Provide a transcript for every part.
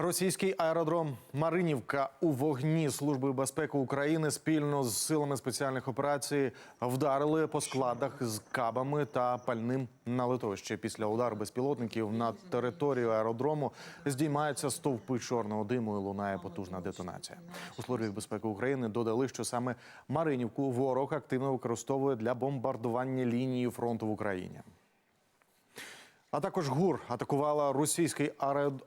Російський аеродром Маринівка у вогні Служби безпеки України спільно з силами спеціальних операцій вдарили по складах з кабами та пальним на литовище. Після удару безпілотників на територію аеродрому здіймаються стовпи чорного диму і лунає потужна детонація. У службі безпеки України додали, що саме Маринівку ворог активно використовує для бомбардування лінії фронту в Україні. А також ГУР атакувала російський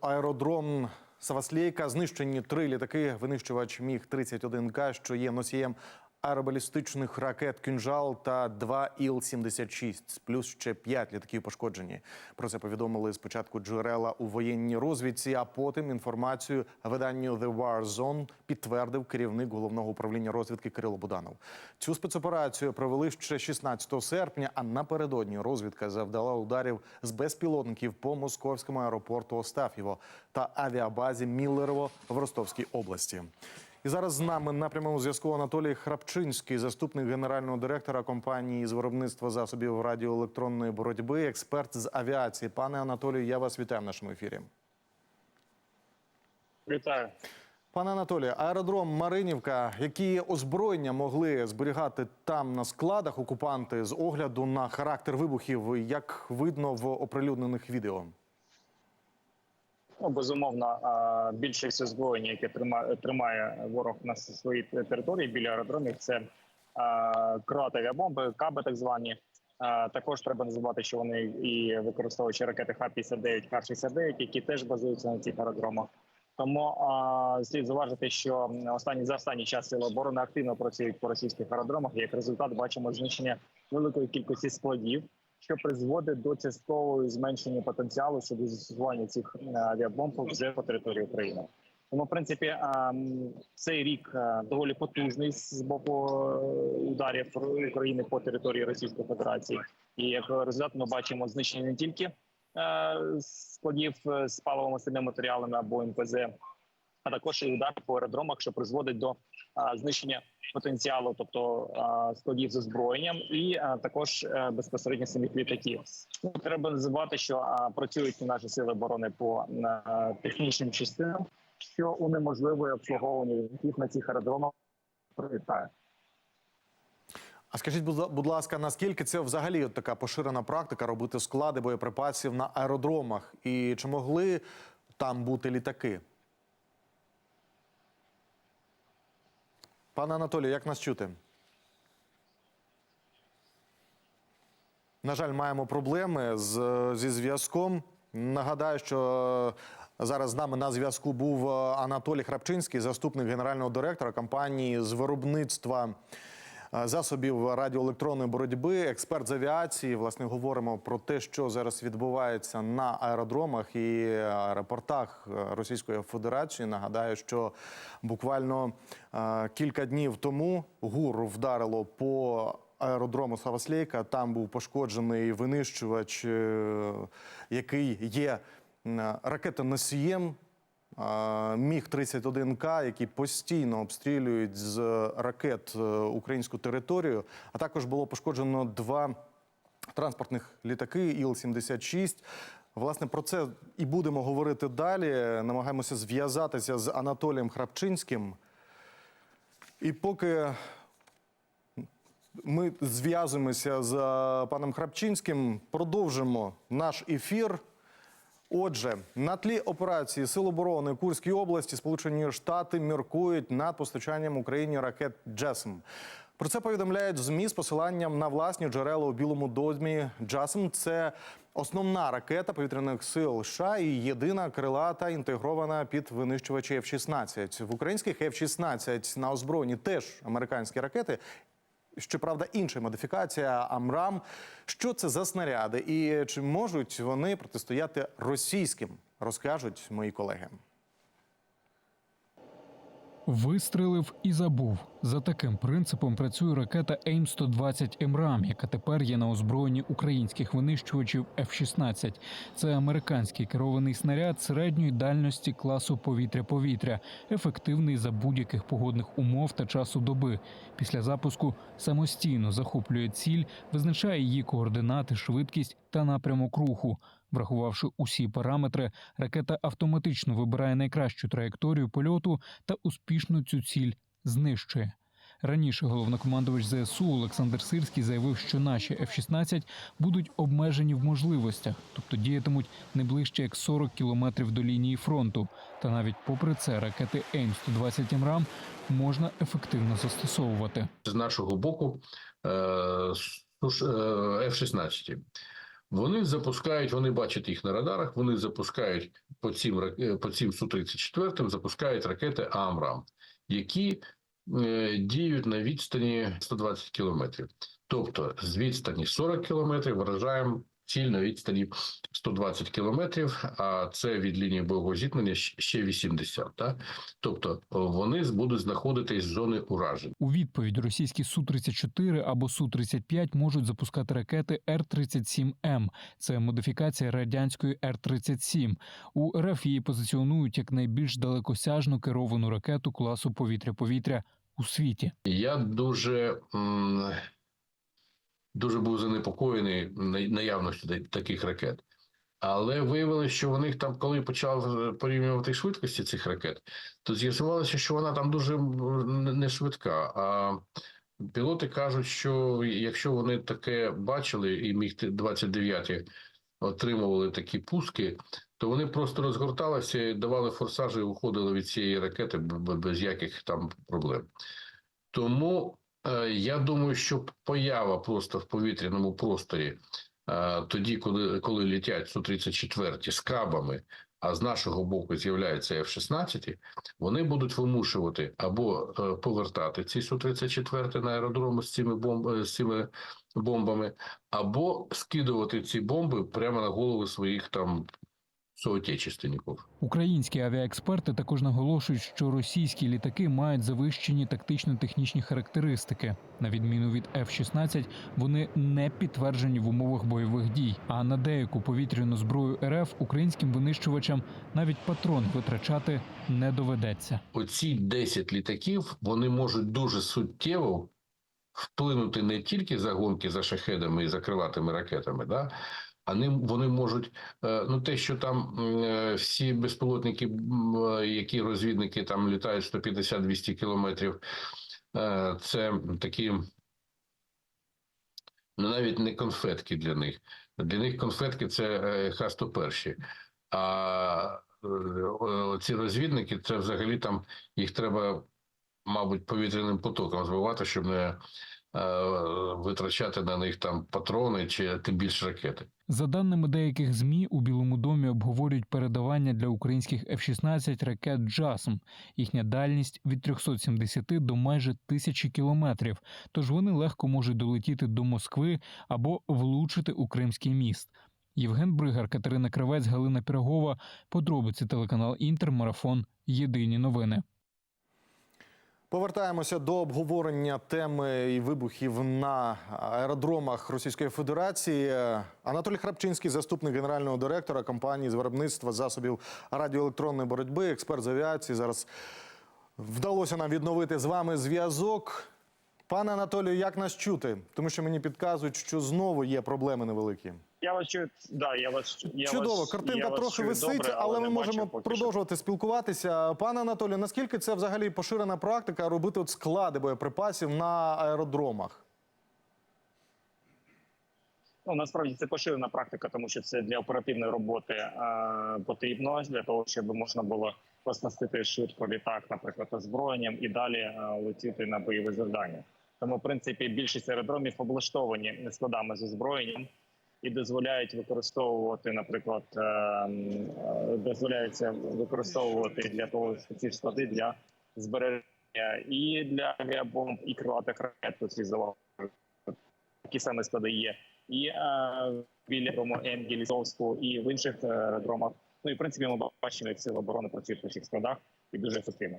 аеродром Саваслейка. Знищені три літаки. Винищувач Міг 31 к що є носієм аеробалістичних ракет «Кінжал» та два Іл-76, плюс ще п'ять літаків пошкоджені. Про це повідомили спочатку джерела у воєнній розвідці, а потім інформацію виданню The War Zone підтвердив керівник головного управління розвідки Кирило Буданов. Цю спецоперацію провели ще 16 серпня. А напередодні розвідка завдала ударів з безпілотників по московському аеропорту Остаф'єво та авіабазі Міллерово в Ростовській області. І зараз з нами на прямому зв'язку Анатолій Храпчинський, заступник генерального директора компанії з виробництва засобів радіоелектронної боротьби, експерт з авіації. Пане Анатолію, я вас вітаю в нашому ефірі. Вітаю. Пане Анатолію, аеродром Маринівка, які озброєння могли зберігати там на складах окупанти з огляду на характер вибухів, як видно в оприлюднених відео? Ну, безумовно, більшість озброєння, яке тримає, ворог на своїй території біля аеродромів, це а, крилаті авіабомби, каби так звані. Також треба не забувати, що вони і використовуючи ракети Х-59, Х-69, які теж базуються на цих аеродромах. Тому а, слід зауважити, що останні за останній час сили оборони активно працюють по російських аеродромах. І як результат бачимо знищення великої кількості складів, що призводить до часткового зменшення потенціалу щодо застосування цих е, авіабомб вже по території України. Тому, в принципі, ем, цей рік е, доволі потужний з боку е, ударів України по території Російської Федерації, і як результат ми бачимо знищення не тільки е, складів е, з паливо-мастильними матеріалами або НПЗ, а також і удар по аеродромах, що призводить до знищення потенціалу, тобто складів з озброєнням, і також е, безпосередньо самих літаків. Ну, треба не забувати, що працюють наші сили оборони по технічним частинам, що унеможливує обслуговування літаків на цих аеродромах. Прилітає. А скажіть, будь ласка, наскільки це взагалі от така поширена практика робити склади боєприпасів на аеродромах? І чи могли там бути літаки? Пане Анатолію, як нас чути? На жаль, маємо проблеми з, зі зв'язком. Нагадаю, що зараз з нами на зв'язку був е, Анатолій Храпчинський, заступник генерального директора компанії з виробництва е, засобів радіоелектронної боротьби, експерт з авіації. Власне, говоримо про те, що зараз відбувається на аеродромах і аеропортах е, Російської Федерації. Нагадаю, що буквально е, кілька днів тому ГУР вдарило по аеродрому Саваслейка. Там був пошкоджений винищувач, е, який є м, ракетоносієм. Е, Міг 31 к які постійно обстрілюють з ракет е, українську територію. А також було пошкоджено два транспортних літаки Іл-76. Власне, про це і будемо говорити далі. Намагаємося зв'язатися з Анатолієм Храпчинським. І поки ми зв'язуємося з е, паном Храпчинським, продовжимо наш ефір. Отже, на тлі операції Сил оборони Курській області Сполучені Штати міркують над постачанням Україні ракет «Джесм». Про це повідомляють ЗМІ з посиланням на власні джерела у Білому домі. «Джесм» – це основна ракета повітряних сил США і єдина крилата інтегрована під винищувачі F-16. В українських F-16 на озброєнні теж американські ракети. Щоправда, інша модифікація Амрам. Що це за снаряди і чи можуть вони протистояти російським? Розкажуть мої колеги. Вистрелив і забув. За таким принципом працює ракета АІМ-120 МРАМ, яка тепер є на озброєнні українських винищувачів F-16. Це американський керований снаряд середньої дальності класу повітря-повітря, ефективний за будь-яких погодних умов та часу доби. Після запуску самостійно захоплює ціль, визначає її координати, швидкість та напрямок руху. Врахувавши усі параметри, ракета автоматично вибирає найкращу траєкторію польоту та успішно цю ціль знищує. Раніше головнокомандувач ЗСУ Олександр Сирський заявив, що наші F-16 будуть обмежені в можливостях, тобто діятимуть не ближче як 40 кілометрів до лінії фронту. Та навіть попри це ракети АІМ-120 МРАМ можна ефективно застосовувати. з нашого боку е, е, F-16. Вони запускають, вони бачать їх на радарах, вони запускають по цим, е, по цим Су-34, запускають ракети АМРАМ, які е, діють на відстані 120 кілометрів. Тобто з відстані 40 кілометрів вражаємо ціль на відстані 120 кілометрів, а це від лінії бойового зіткнення ще 80. Так? Тобто вони будуть знаходитись в зоні уражень. У відповідь російські Су-34 або Су-35 можуть запускати ракети Р-37М. Це модифікація радянської Р-37. У РФ її позиціонують як найбільш далекосяжну керовану ракету класу повітря-повітря у світі. Я дуже, м, дуже був занепокоєний на- наявністю таких ракет. Але виявилося, що них там, коли почав порівнювати швидкості цих ракет, то з'ясувалося, що вона там дуже не швидка. А пілоти кажуть, що якщо вони таке бачили, і міг 29 отримували такі пуски, то вони просто розгорталися, давали форсажі і уходили від цієї ракети без яких там проблем. Тому я думаю, що поява просто в повітряному просторі е, тоді, коли, коли літять Су-34 з кабами, а з нашого боку з'являються F-16, вони будуть вимушувати або е, повертати ці Су-34 на аеродроми з цими, бомб, е, з цими бомбами, або скидувати ці бомби прямо на голови своїх там соотечественників. Українські авіаексперти також наголошують, що російські літаки мають завищені тактично-технічні характеристики. На відміну від F-16, вони не підтверджені в умовах бойових дій. А на деяку повітряну зброю РФ українським винищувачам навіть патрон витрачати не доведеться. оці 10 літаків вони можуть дуже суттєво вплинути не тільки за гонки за шахедами і за крилатими ракетами, да, ним вони можуть е, ну те, що там е, всі безпілотники, е, які розвідники там літають 150-200 кілометрів, це такі. Ну, навіть не конфетки для них. Для них конфетки це е, Х-101. А ці розвідники це взагалі там їх треба, мабуть, повітряним потоком збивати, щоб не витрачати на них там патрони чи тим більше ракети. За даними деяких змі, у Білому домі обговорюють передавання для українських F-16 ракет «Джасм». Їхня дальність від 370 до майже тисячі кілометрів. Тож вони легко можуть долетіти до Москви або влучити у Кримський міст. Євген Бригар, Катерина Кривець, Галина Пірогова. Подробиці телеканал Інтер. Марафон. Єдині новини. Повертаємося до обговорення теми і вибухів на аеродромах Російської Федерації. Анатолій Храпчинський, заступник генерального директора компанії з виробництва засобів радіоелектронної боротьби, експерт з авіації. Зараз вдалося нам відновити з вами зв'язок. Пане Анатолію, як нас чути? Тому що мені підказують, що знову є проблеми невеликі. Я вас чую, да, я вас я Чудово, вас, картинка я трохи висить, добре, але ми можемо поки що. продовжувати спілкуватися. Пане Анатолію, наскільки це взагалі поширена практика робити от склади боєприпасів на аеродромах? Ну насправді це поширена практика, тому що це для оперативної роботи е, потрібно для того, щоб можна було оснастити швидко літак, наприклад, озброєнням і далі е, летіти на бойове завдання. Тому, в принципі, більшість аеродромів облаштовані складами з озброєнням і дозволяють використовувати, наприклад, е, е, дозволяється використовувати для того що ці склади для збереження і для авіабомб, і крилатих ракет. Слід. Такі саме склади є і е, біля дому Енгелісовську, і в інших аеродромах. Ну і в принципі ми бачимо, як сили оборони працюють по всіх складах і дуже ефективно.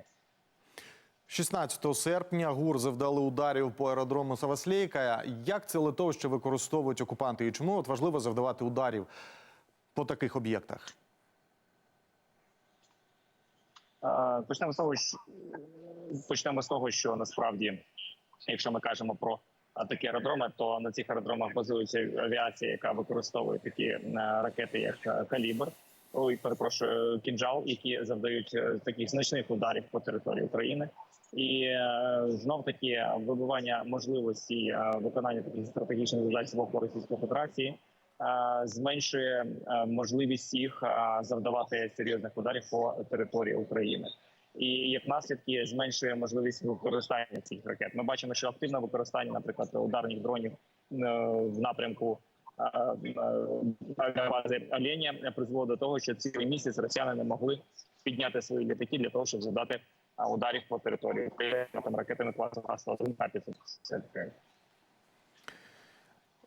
16 серпня ГУР завдали ударів по аеродрому Саваслейка. Як це литовище використовують окупанти? І чому от важливо завдавати ударів по таких об'єктах? Е, Почнемо з того, що почнемо з того, що насправді, якщо ми кажемо про такі аеродроми, то на цих аеродромах базується авіація, яка використовує такі е, ракети, як е, калібр. Ой, перепрошую, кінжал, які завдають е, таких значних ударів по території України, і е, знов таки вибивання можливості е, виконання таких стратегічних задач з боку Російської Федерації е, зменшує можливість їх завдавати серйозних ударів по території України. І як наслідки зменшує можливість використання цих ракет. Ми бачимо, що активне використання, наприклад, ударних дронів в напрямку авіабази Оленя призвело до того, що цілий місяць росіяни не могли підняти свої літаки для того, щоб завдати ударів по території України там ракетами класу Х-101 Х-550.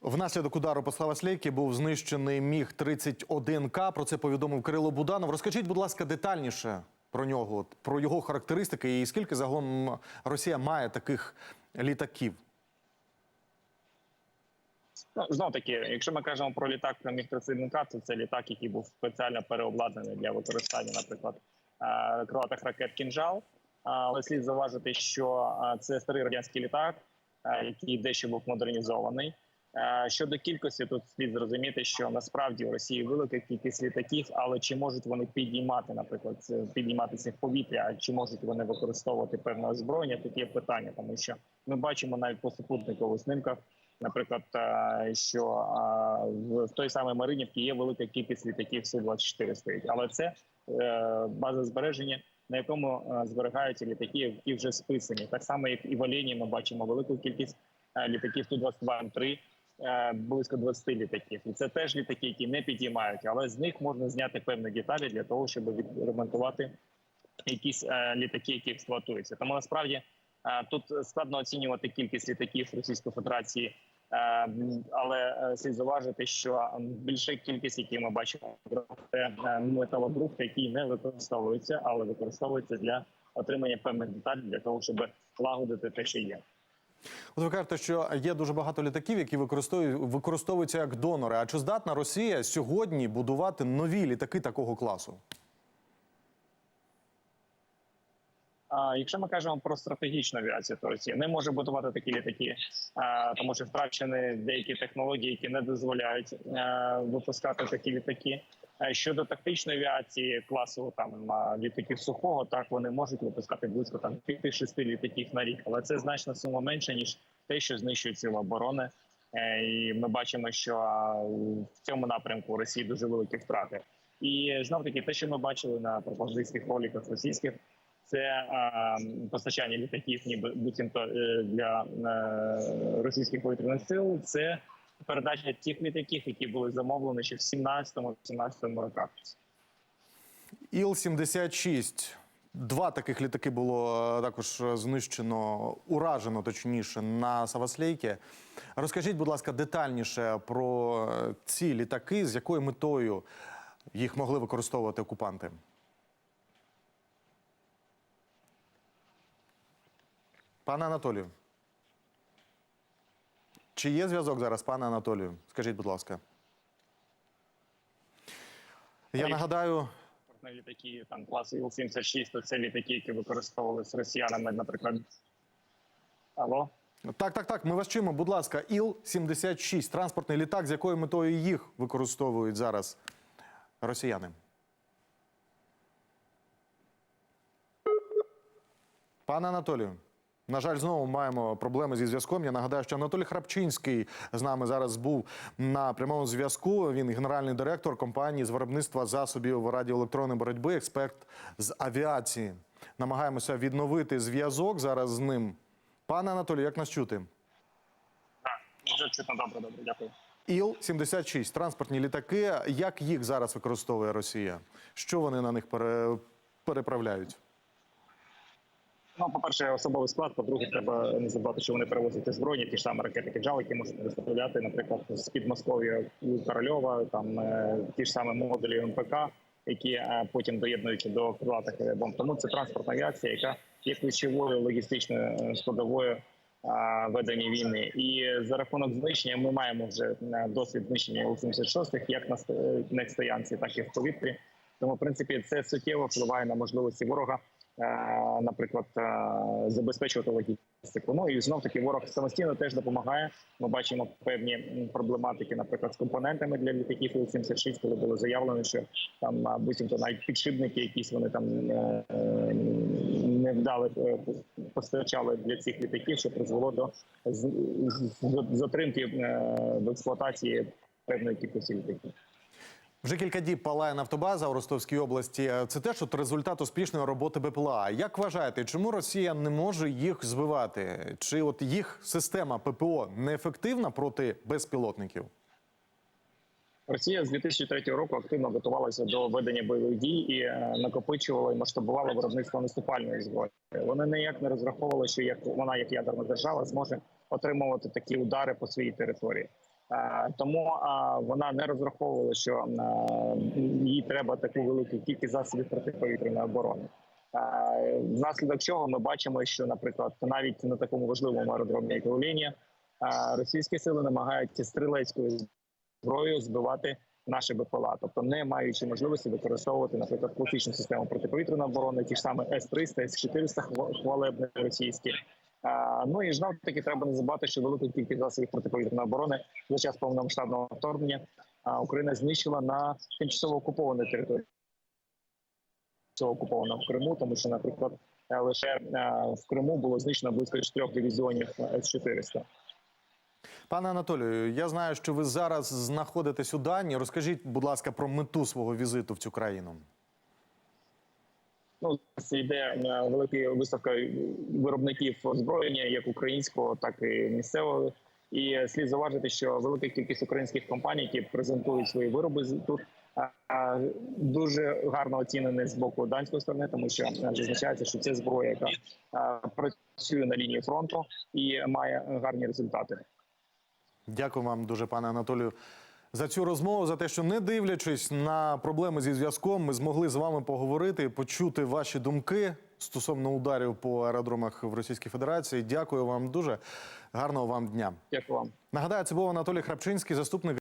Внаслідок удару по Славаслейки був знищений міг 31 к Про це повідомив Кирило Буданов. Розкажіть, будь ласка, детальніше про нього, про його характеристики і скільки загалом Росія має таких літаків. Ну, знов таки, якщо ми кажемо про літак міг 31 к то це літак, який був спеціально переобладнаний для використання, наприклад, крилатих ракет кінжал. Але слід зауважити, що е, це старий радянський літак, е, який дещо був модернізований. Е, Щодо кількості, тут слід зрозуміти, що насправді у Росії велика кількість літаків, але чи можуть вони підіймати, наприклад, підійматися в повітря, чи можуть вони використовувати певне озброєння? Тут є питання, тому що ми бачимо навіть по супутникових снимках, наприклад, е, що е, в той самій Маринівці є велика кількість літаків су 24 стоїть, але це е, база збереження. На якому зберігаються літаки, які вже списані, так само як і в Олені ми бачимо велику кількість літаків ту 22 м 3 е, близько 20 літаків. І це теж літаки, які не підіймають, але з них можна зняти певні деталі для того, щоб відремонтувати якісь літаки, які експлуатуються. Тому насправді тут складно оцінювати кількість літаків Російської Федерації. е, Але е, слід зауважити, що більша кількість, які ми бачимо, це е, металобрухт, який не використовується, але використовується для отримання певних деталей для того, щоб лагодити те, що є. От ви кажете, що є дуже багато літаків, які використовують, використовуються як донори. А чи здатна Росія сьогодні будувати нові літаки такого класу? А якщо ми кажемо про стратегічну авіацію, то Росія не може будувати такі літаки, тому що втрачені деякі технології, які не дозволяють випускати такі літаки. Щодо тактичної авіації класу там літаків сухого, так вони можуть випускати близько там 5-6 літаків на рік, але це значно сума менше ніж те, що знищують сили оборони. Е, І ми бачимо, що в цьому напрямку у Росії дуже великі втрати. І знов таки, те, що ми бачили на пропагандистських роликах російських, це е, постачання літаків, ніби буцімто е, для е, російських повітряних сил. Це передача тих літаків, які були замовлені ще в 17-18 роках. Іл-76. Два таких літаки було е, також знищено, уражено точніше на Саваслейки. Розкажіть, будь ласка, детальніше про е, ці літаки, з якою метою їх могли використовувати окупанти. Пане Анатолію. Чи є зв'язок зараз, пане Анатолію? Скажіть, будь ласка. Я нагадаю, Літаки там класу Іл-76, то це літаки, які використовувалися росіянами, наприклад. Алло? Так, так, так. Ми вас чуємо. Будь ласка, Іл-76, транспортний літак, з якою метою їх використовують зараз росіяни. Пане Анатолію, на жаль, знову маємо проблеми зі зв'язком. Я нагадаю, що Анатолій Храпчинський з нами зараз був на прямому зв'язку. Він генеральний директор компанії з виробництва засобів радіоелектронної боротьби, експерт з авіації. Намагаємося відновити зв'язок зараз з ним. Пане Анатолію, як нас чути? Так, вже чутно добре, добре, дякую. Іл-76, транспортні літаки. Як їх зараз використовує Росія? Що вони на них пере... переправляють? Ну, по-перше, особовий склад. По-друге, треба не забувати, що вони перевозять збройні, ті ж самі ракети «Кинжал», які можуть доставляти, наприклад, з під Москов'я у Корольова, там е, ті ж самі модулі МПК, які е, потім доєднуються до крилатих бомб. Тому це транспортна авіація, яка є ключовою логістичною е, складовою ведення війни. І за рахунок знищення ми маємо вже е, досвід знищення у 76-х, як на ст- е, на стоянці, так і в повітрі. Тому, в принципі, це суттєво впливає на можливості ворога, е, наприклад, е, забезпечувати логістику. Ну і знов таки ворог самостійно теж допомагає. Ми бачимо певні проблематики, наприклад, з компонентами для літаків Іл-76, коли було заявлено, що там а, буцімто навіть підшипники, якісь вони там е, е, не вдали е, постачали для цих літаків, що призвело до затримки е, в експлуатації певної кількості літаків. Вже кілька діб палає нафтобаза у Ростовській області. Це теж от результат успішної роботи БПЛА. Як вважаєте, чому Росія не може їх збивати? Чи от їх система ППО неефективна проти безпілотників? Росія з 2003 року активно готувалася до ведення бойових дій і е, накопичувала і масштабувала виробництво наступальної зброї. Вони ніяк не розраховували, що як вона, як ядерна держава, зможе отримувати такі удари по своїй території. Е, Тому вона не розраховувала, що е, їй треба таку велику кількість засобів протиповітряної оборони. Е, Внаслідок чого ми бачимо, що, наприклад, навіть на такому важливому аеродромі, як Волині, е, російські сили намагаються стрілецькою зброєю збивати наші БПЛА, тобто не маючи можливості використовувати, наприклад, класичну систему протиповітряної оборони, ті ж саме С-300, С-400 хва- хвалебні російські. Ну і знов таки треба не забувати, що велику кількість засобів протиповітряної оборони за час повномасштабного вторгнення Україна знищила на тимчасово окупованій території. Тимчасово окупована в Криму, тому що, наприклад, е, лише е, в Криму було знищено близько чотирьох дивізіонів С-400. Пане Анатолію, я знаю, що ви зараз знаходитесь у Данії. Розкажіть, будь ласка, про мету свого візиту в цю країну. Ну, це йде велика виставка виробників озброєння, як українського, так і місцевого. І слід зауважити, що велика кількість українських компаній, які презентують свої вироби тут, дуже гарно оцінені з боку данської сторони, тому що е, зазначається, що це зброя, яка працює на лінії фронту і має гарні результати. Дякую вам дуже, пане Анатолію, за цю розмову, за те, що не дивлячись на проблеми зі зв'язком, ми змогли з вами поговорити, почути ваші думки стосовно ударів по аеродромах в Російській Федерації. Дякую вам дуже. Гарного вам дня. Дякую вам. Нагадаю, це був Анатолій Храпчинський, заступник.